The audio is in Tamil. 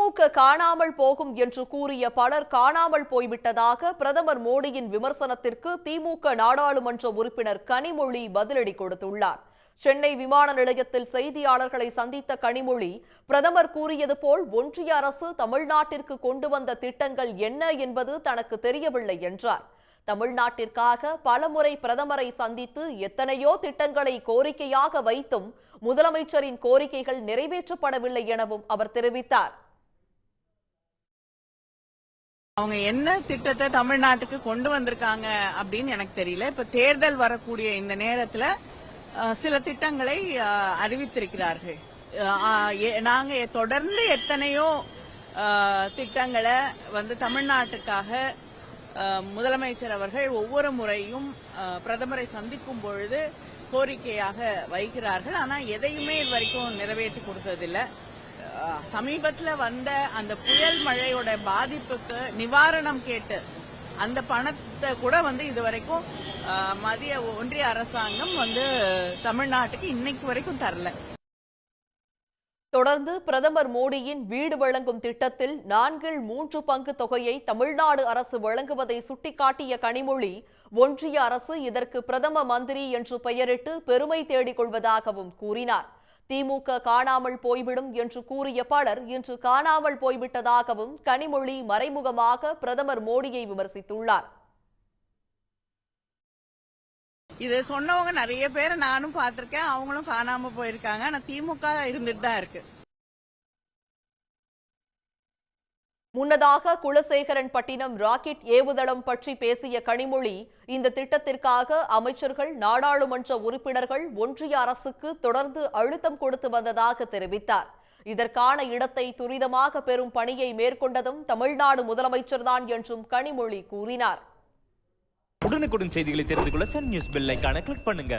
திமுக காணாமல் போகும் என்று கூறிய பலர் காணாமல் போய்விட்டதாக பிரதமர் மோடியின் விமர்சனத்திற்கு திமுக நாடாளுமன்ற உறுப்பினர் கனிமொழி பதிலடி கொடுத்துள்ளார். சென்னை விமான நிலையத்தில் செய்தியாளர்களை சந்தித்த கனிமொழி பிரதமர் கூறியது போல் ஒன்றிய அரசு தமிழ்நாட்டிற்கு கொண்டு வந்த திட்டங்கள் என்ன என்பது தனக்கு தெரியவில்லை என்றார். தமிழ்நாட்டிற்காக பலமுறை பிரதமரை சந்தித்து எத்தனையோ திட்டங்களை கோரிக்கையாக வைத்தும் முதலமைச்சரின் கோரிக்கைகள் நிறைவேற்றப்படவில்லை எனவும் அவர் தெரிவித்தார். அவங்க என்ன திட்டத்தை தமிழ்நாட்டுக்கு கொண்டு வந்திருக்காங்க அப்படின்னு எனக்கு தெரியல. இப்ப தேர்தல் வரக்கூடிய இந்த நேரத்துல சில திட்டங்களை அறிவித்திருக்கிறார்கள். எ- நாங்க தொடர்ந்து எத்தனையோ திட்டங்களை வந்து தமிழ்நாட்டுக்காக முதலமைச்சர் அவர்கள் ஒவ்வொரு முறையும் பிரதமரை சந்திக்கும் பொழுது கோரிக்கையாக வைக்கிறார்கள். ஆனா எதையுமே இது வரைக்கும் நிறைவேற்றி கொடுத்ததில்லை. சமீபத்துல வந்த அந்த புயல் மழையோட பாதிப்புக்கு நிவாரணம் கேட்டு அந்த பணத்தை கூட வந்து இதுவரைக்கும் அஹ், மத்திய ஒன்றிய அரசாங்கம் வந்து தமிழ்நாட்டுக்கு இன்னைக்கு வரைக்கும் தரல. தொடர்ந்து பிரதமர் மோடியின் வீடு வழங்கும் திட்டத்தில் நான்கில் மூன்று பங்கு தொகையை தமிழ்நாடு அரசு வழங்குவதை சுட்டிக்காட்டிய கனிமொழி ஒன்றிய அரசு இதற்கு பிரதம மந்திரி என்று பெயரிட்டு பெருமை தேடிக் கொள்வதாகவும் கூறினார். திமுக காணாமல் போய்விடும் என்று கூறிய பலர் இன்று காணாமல் போய்விட்டதாகவும் கனிமொழி மறைமுகமாக பிரதமர் மோடியை விமர்சித்துள்ளார். இது சொன்னவங்க நிறைய பேர் நானும் பார்த்திருக்கேன். அவங்களும் காணாம போயிருக்காங்க. ஆனா திமுக இருந்துட்டு தான் இருக்கு. முன்னதாக குலசேகரன் பட்டினம் ராக்கெட் ஏவுதளம் பற்றி பேசிய கனிமொழி இந்த திட்டத்திற்காக அமைச்சர்கள் நாடாளுமன்ற உறுப்பினர்கள் ஒன்றிய அரசுக்கு தொடர்ந்து அழுத்தம் கொடுத்து வந்ததாக தெரிவித்தார். இதற்கான இடத்தை துரிதமாக பெறும் பணியை மேற்கொண்டதும் தமிழ்நாடு முதலமைச்சர்தான் என்றும் கனிமொழி கூறினார். உடனுக்குடன் செய்திகளை தெரிந்து கொள்ள சன் நியூஸ் பெல் கிளிக் பண்ணுங்க.